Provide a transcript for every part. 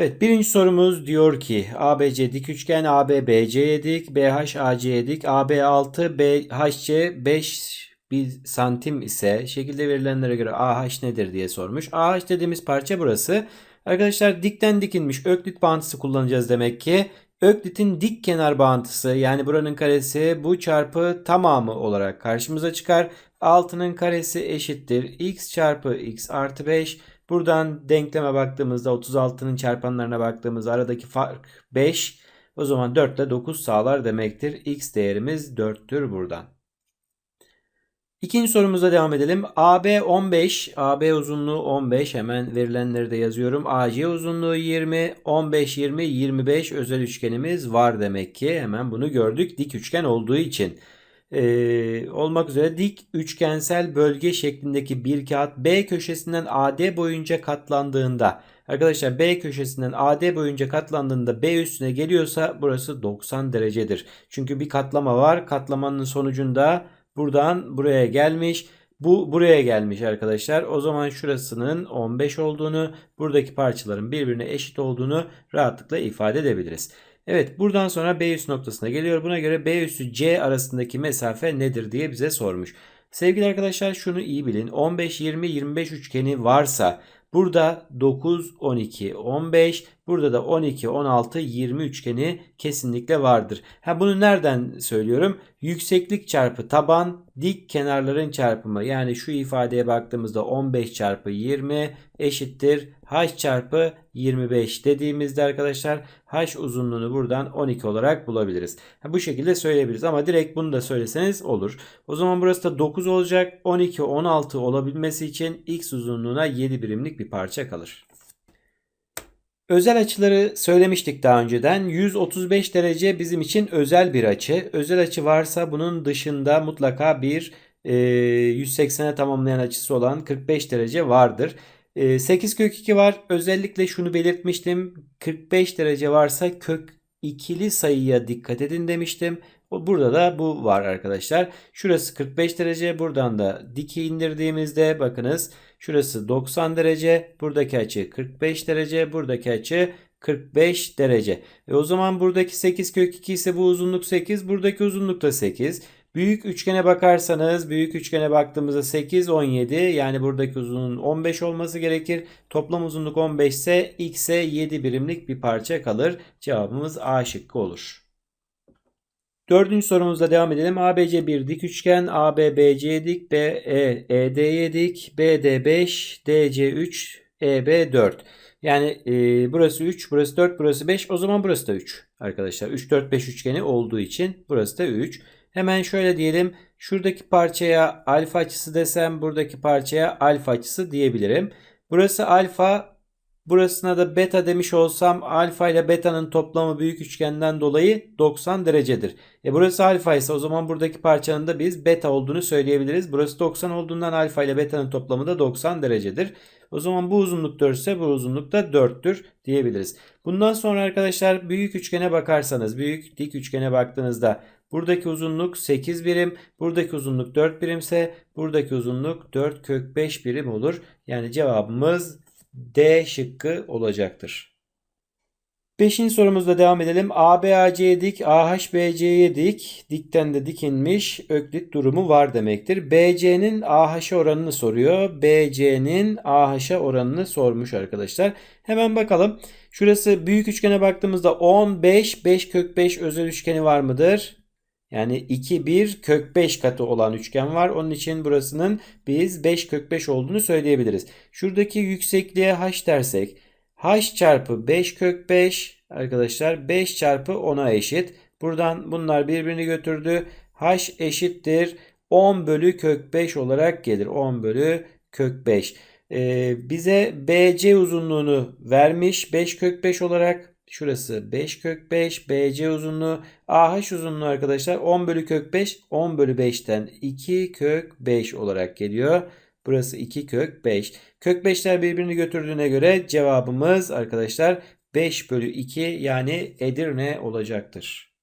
Evet birinci sorumuz diyor ki ABC dik üçgen AB BC'ye dik, BH AC'ye dik, AB 6, BHC 5 bir santim ise şekilde verilenlere göre AH nedir diye sormuş. AH dediğimiz parça burası. Arkadaşlar dikten dikilmiş öklit bağıntısı kullanacağız demek ki. Öklit'in dik kenar bağıntısı yani buranın karesi bu çarpı tamamı olarak karşımıza çıkar. 6'nın karesi eşittir x çarpı x artı 5. Buradan denkleme baktığımızda 36'nın çarpanlarına baktığımızda aradaki fark 5. O zaman 4 ile 9 sağlar demektir. X değerimiz 4'tür buradan. İkinci sorumuza devam edelim. AB 15, AB uzunluğu 15. Hemen verilenleri de yazıyorum. AC uzunluğu 20, 15, 20, 25 özel üçgenimiz var demek ki. Hemen bunu gördük. Dik üçgen olduğu için. Ee, olmak üzere dik üçgensel bölge şeklindeki bir kağıt B köşesinden AD boyunca katlandığında Arkadaşlar B köşesinden AD boyunca katlandığında B üstüne geliyorsa burası 90 derecedir. Çünkü bir katlama var. Katlamanın sonucunda buradan buraya gelmiş. Bu buraya gelmiş arkadaşlar. O zaman şurasının 15 olduğunu, buradaki parçaların birbirine eşit olduğunu rahatlıkla ifade edebiliriz. Evet buradan sonra B üst noktasına geliyor. Buna göre B üssü C arasındaki mesafe nedir diye bize sormuş. Sevgili arkadaşlar şunu iyi bilin. 15, 20, 25 üçgeni varsa burada 9, 12, 15 burada da 12, 16, 20 üçgeni kesinlikle vardır. Ha bunu nereden söylüyorum? Yükseklik çarpı taban dik kenarların çarpımı yani şu ifadeye baktığımızda 15 çarpı 20 eşittir h çarpı 25 dediğimizde arkadaşlar h uzunluğunu buradan 12 olarak bulabiliriz. Ha, bu şekilde söyleyebiliriz ama direkt bunu da söyleseniz olur. O zaman burası da 9 olacak. 12 16 olabilmesi için x uzunluğuna 7 birimlik bir parça kalır. Özel açıları söylemiştik daha önceden. 135 derece bizim için özel bir açı. Özel açı varsa bunun dışında mutlaka bir e, 180'e tamamlayan açısı olan 45 derece vardır. 8 kök 2 var. Özellikle şunu belirtmiştim. 45 derece varsa kök ikili sayıya dikkat edin demiştim. Burada da bu var arkadaşlar. Şurası 45 derece. Buradan da diki indirdiğimizde bakınız. Şurası 90 derece. Buradaki açı 45 derece. Buradaki açı 45 derece. E o zaman buradaki 8 kök 2 ise bu uzunluk 8. Buradaki uzunluk da 8. Büyük üçgene bakarsanız büyük üçgene baktığımızda 8 17 yani buradaki uzunluğun 15 olması gerekir. Toplam uzunluk 15 ise x'e 7 birimlik bir parça kalır. Cevabımız A şıkkı olur. Dördüncü sorumuzla devam edelim. ABC bir dik üçgen, AB BC dik, BE ED'ye dik, BD 5, DC 3, EB 4. Yani e, burası 3, burası 4, burası 5. O zaman burası da 3 arkadaşlar. 3, 4, 5 üçgeni olduğu için burası da 3. Hemen şöyle diyelim. Şuradaki parçaya alfa açısı desem buradaki parçaya alfa açısı diyebilirim. Burası alfa burasına da beta demiş olsam alfa ile beta'nın toplamı büyük üçgenden dolayı 90 derecedir. E burası alfa ise o zaman buradaki parçanın da biz beta olduğunu söyleyebiliriz. Burası 90 olduğundan alfa ile beta'nın toplamı da 90 derecedir. O zaman bu uzunluk 4 ise bu uzunluk da 4'tür diyebiliriz. Bundan sonra arkadaşlar büyük üçgene bakarsanız büyük dik üçgene baktığınızda Buradaki uzunluk 8 birim. Buradaki uzunluk 4 birimse buradaki uzunluk 4 kök 5 birim olur. Yani cevabımız D şıkkı olacaktır. Beşinci sorumuzla devam edelim. ABAC'ye dik, AHBC'ye dik. Dikten de dikinmiş öklit durumu var demektir. BC'nin AH'a oranını soruyor. BC'nin AH'a oranını sormuş arkadaşlar. Hemen bakalım. Şurası büyük üçgene baktığımızda 15, 5 kök 5 özel üçgeni var mıdır? Yani 2 1 kök 5 katı olan üçgen var. Onun için burasının biz 5 kök 5 olduğunu söyleyebiliriz. Şuradaki yüksekliğe h dersek h çarpı 5 kök 5 arkadaşlar 5 çarpı 10'a eşit. Buradan bunlar birbirini götürdü. h eşittir 10 bölü kök 5 olarak gelir. 10 bölü kök 5. Ee, bize BC uzunluğunu vermiş 5 kök 5 olarak. Şurası 5 kök 5. BC uzunluğu. AH uzunluğu arkadaşlar 10 bölü kök 5. 10 bölü 5'ten 2 kök 5 olarak geliyor. Burası 2 kök 5. Kök 5'ler birbirini götürdüğüne göre cevabımız arkadaşlar 5 bölü 2 yani Edirne olacaktır.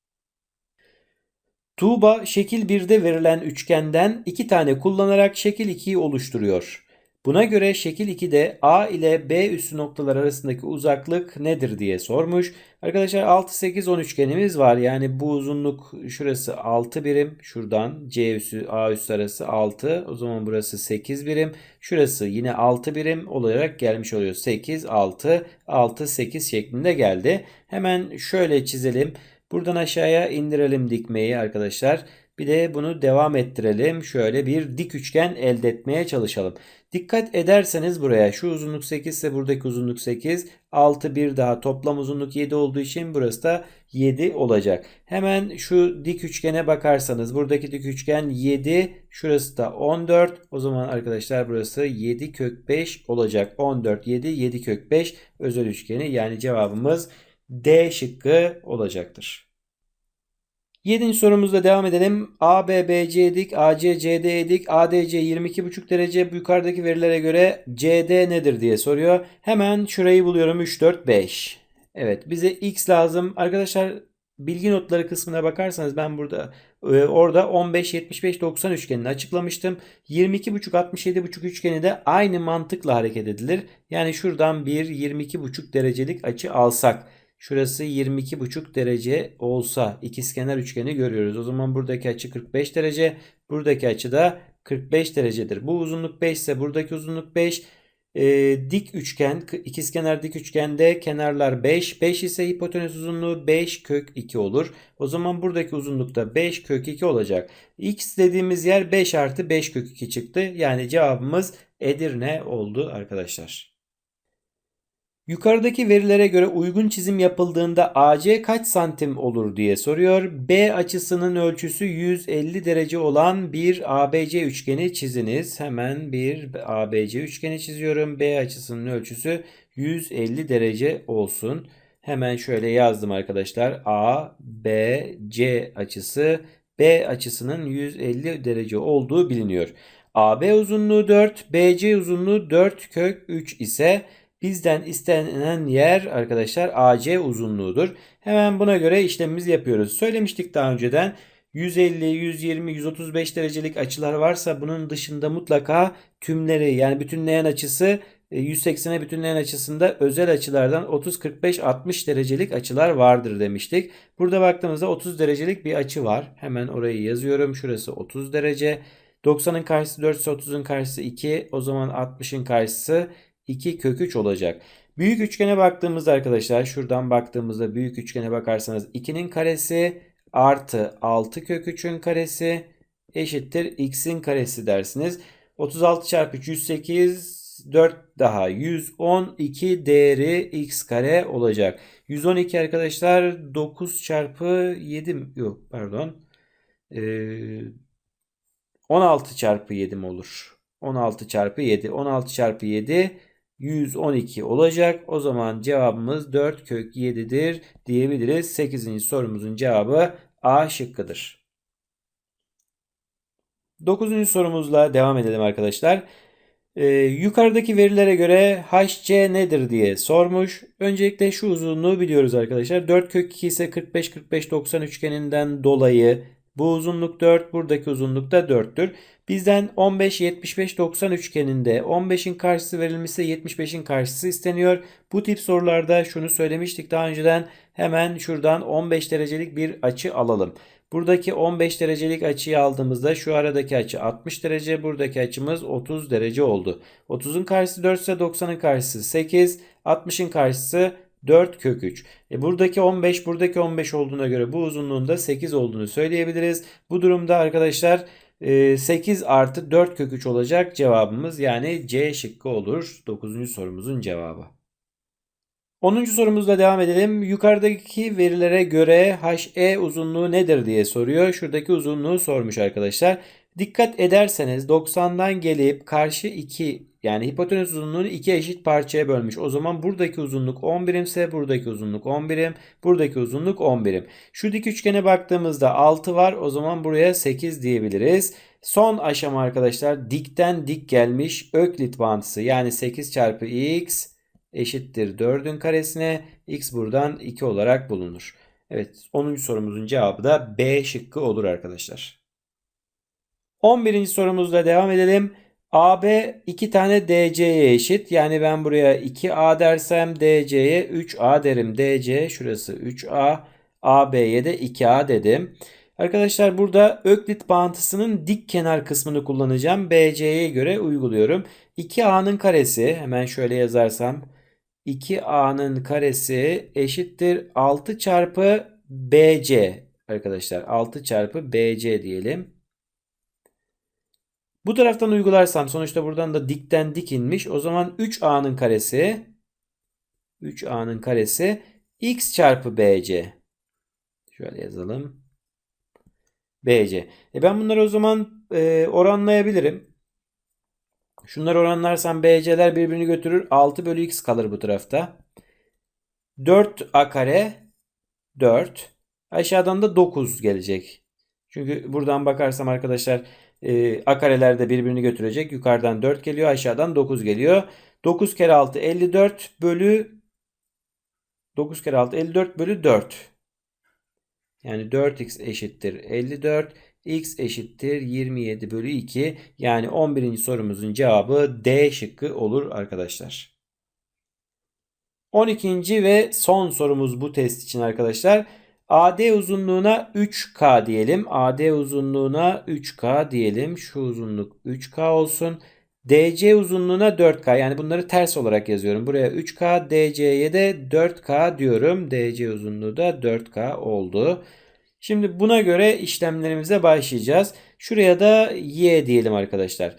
Tuğba şekil 1'de verilen üçgenden 2 tane kullanarak şekil 2'yi oluşturuyor. Buna göre şekil 2'de A ile B üssü noktalar arasındaki uzaklık nedir diye sormuş. Arkadaşlar 6 8 10 üçgenimiz var. Yani bu uzunluk şurası 6 birim. Şuradan C üssü A üssü arası 6. O zaman burası 8 birim. Şurası yine 6 birim olarak gelmiş oluyor. 8 6 6 8 şeklinde geldi. Hemen şöyle çizelim. Buradan aşağıya indirelim dikmeyi arkadaşlar. Bir de bunu devam ettirelim. Şöyle bir dik üçgen elde etmeye çalışalım. Dikkat ederseniz buraya şu uzunluk 8 ise buradaki uzunluk 8. 6 bir daha toplam uzunluk 7 olduğu için burası da 7 olacak. Hemen şu dik üçgene bakarsanız buradaki dik üçgen 7 şurası da 14. O zaman arkadaşlar burası 7 kök 5 olacak. 14 7 7 kök 5 özel üçgeni yani cevabımız D şıkkı olacaktır. Yedinci sorumuzla devam edelim. AB BC dik, AC CD dik, ADC 22,5 derece. Yukarıdaki verilere göre CD nedir diye soruyor. Hemen şurayı buluyorum. 3 4 5. Evet, bize x lazım. Arkadaşlar bilgi notları kısmına bakarsanız ben burada e, orada 15 75 90 üçgenini açıklamıştım. 22,5 67,5 üçgeni de aynı mantıkla hareket edilir. Yani şuradan bir 22,5 derecelik açı alsak Şurası 22,5 derece olsa ikizkenar üçgeni görüyoruz. O zaman buradaki açı 45 derece. Buradaki açı da 45 derecedir. Bu uzunluk 5 ise buradaki uzunluk 5. Ee, dik üçgen, ikizkenar dik üçgende kenarlar 5. 5 ise hipotenüs uzunluğu 5 kök 2 olur. O zaman buradaki uzunluk da 5 kök 2 olacak. X dediğimiz yer 5 artı 5 kök 2 çıktı. Yani cevabımız Edirne oldu arkadaşlar. Yukarıdaki verilere göre uygun çizim yapıldığında AC kaç santim olur diye soruyor. B açısının ölçüsü 150 derece olan bir ABC üçgeni çiziniz. Hemen bir ABC üçgeni çiziyorum. B açısının ölçüsü 150 derece olsun. Hemen şöyle yazdım arkadaşlar. A, B, C açısı B açısının 150 derece olduğu biliniyor. AB uzunluğu 4, BC uzunluğu 4 kök 3 ise Bizden istenen yer arkadaşlar AC uzunluğudur. Hemen buna göre işlemimizi yapıyoruz. Söylemiştik daha önceden 150, 120, 135 derecelik açılar varsa bunun dışında mutlaka tümleri yani bütünleyen açısı 180'e e, bütünleyen açısında özel açılardan 30, 45, 60 derecelik açılar vardır demiştik. Burada baktığımızda 30 derecelik bir açı var. Hemen orayı yazıyorum. Şurası 30 derece. 90'ın karşısı 4 ise 30'un karşısı 2. O zaman 60'ın karşısı 2 kök 3 olacak. Büyük üçgene baktığımızda arkadaşlar şuradan baktığımızda büyük üçgene bakarsanız 2'nin karesi artı 6 kök 3'ün karesi eşittir x'in karesi dersiniz. 36 çarpı 3 108 4 daha 112 değeri x kare olacak. 112 arkadaşlar 9 çarpı 7 yok pardon ee, 16 çarpı 7 mi olur? 16 çarpı 7 16 çarpı 7 112 olacak. O zaman cevabımız 4 kök 7'dir diyebiliriz. 8. sorumuzun cevabı A şıkkıdır. 9. sorumuzla devam edelim arkadaşlar. Ee, yukarıdaki verilere göre HC nedir diye sormuş. Öncelikle şu uzunluğu biliyoruz arkadaşlar. 4 kök 2 ise 45 45 90 üçgeninden dolayı bu uzunluk 4, buradaki uzunluk da 4'tür. Bizden 15 75 90 üçgeninde 15'in karşısı verilmişse 75'in karşısı isteniyor. Bu tip sorularda şunu söylemiştik daha önceden. Hemen şuradan 15 derecelik bir açı alalım. Buradaki 15 derecelik açıyı aldığımızda şu aradaki açı 60 derece. Buradaki açımız 30 derece oldu. 30'un karşısı 4 ise 90'ın karşısı 8. 60'ın karşısı 4 kök 3. E buradaki 15 buradaki 15 olduğuna göre bu uzunluğun da 8 olduğunu söyleyebiliriz. Bu durumda arkadaşlar 8 e, artı 4 kök 3 olacak cevabımız yani C şıkkı olur 9. sorumuzun cevabı. 10. sorumuzla devam edelim. Yukarıdaki verilere göre HE uzunluğu nedir diye soruyor. Şuradaki uzunluğu sormuş arkadaşlar. Dikkat ederseniz 90'dan gelip karşı 2 yani hipotenüs uzunluğunu iki eşit parçaya bölmüş. O zaman buradaki uzunluk 10 birimse buradaki uzunluk 10 birim. Buradaki uzunluk 10 birim. Şu dik üçgene baktığımızda 6 var. O zaman buraya 8 diyebiliriz. Son aşama arkadaşlar dikten dik gelmiş öklit bağıntısı. Yani 8 çarpı x eşittir 4'ün karesine. x buradan 2 olarak bulunur. Evet 10. sorumuzun cevabı da B şıkkı olur arkadaşlar. 11. sorumuzla devam edelim. AB iki tane DC'ye eşit. Yani ben buraya 2A dersem DC'ye 3A derim. DC şurası 3A. AB'ye de 2A dedim. Arkadaşlar burada Öklit bağıntısının dik kenar kısmını kullanacağım. BC'ye göre uyguluyorum. 2A'nın karesi hemen şöyle yazarsam 2A'nın karesi eşittir 6 çarpı BC arkadaşlar. 6 çarpı BC diyelim. Bu taraftan uygularsam sonuçta buradan da dikten dik inmiş. O zaman 3A'nın karesi 3A'nın karesi x çarpı BC. Şöyle yazalım. BC. E ben bunları o zaman e, oranlayabilirim. Şunları oranlarsam BC'ler birbirini götürür. 6 bölü x kalır bu tarafta. 4a kare 4. Aşağıdan da 9 gelecek. Çünkü buradan bakarsam arkadaşlar e, a kareler de birbirini götürecek. Yukarıdan 4 geliyor. Aşağıdan 9 geliyor. 9 kere 6 54 bölü 9 kere 6 54 bölü 4. Yani 4x eşittir 54. x eşittir 27 bölü 2. Yani 11. sorumuzun cevabı D şıkkı olur arkadaşlar. 12. ve son sorumuz bu test için arkadaşlar. AD uzunluğuna 3K diyelim. AD uzunluğuna 3K diyelim. Şu uzunluk 3K olsun. DC uzunluğuna 4K. Yani bunları ters olarak yazıyorum. Buraya 3K, DC'ye de 4K diyorum. DC uzunluğu da 4K oldu. Şimdi buna göre işlemlerimize başlayacağız. Şuraya da Y diyelim arkadaşlar.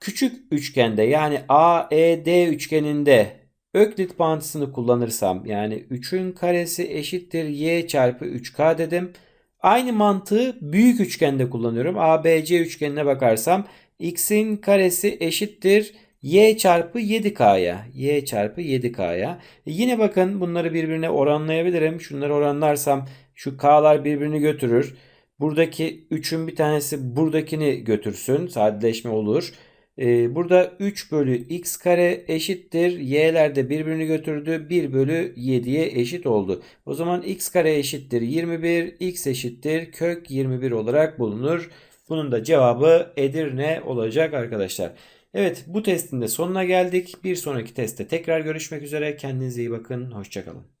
Küçük üçgende yani AED üçgeninde Öklit bağıntısını kullanırsam yani 3'ün karesi eşittir y çarpı 3k dedim. Aynı mantığı büyük üçgende kullanıyorum. ABC üçgenine bakarsam x'in karesi eşittir y çarpı 7k'ya. y çarpı 7k'ya. E yine bakın bunları birbirine oranlayabilirim. Şunları oranlarsam şu k'lar birbirini götürür. Buradaki 3'ün bir tanesi buradakini götürsün. Sadeleşme olur. Ee, burada 3 bölü x kare eşittir. Y'ler de birbirini götürdü. 1 bölü 7'ye eşit oldu. O zaman x kare eşittir 21. x eşittir kök 21 olarak bulunur. Bunun da cevabı Edirne olacak arkadaşlar. Evet bu testin de sonuna geldik. Bir sonraki testte tekrar görüşmek üzere. Kendinize iyi bakın. Hoşçakalın.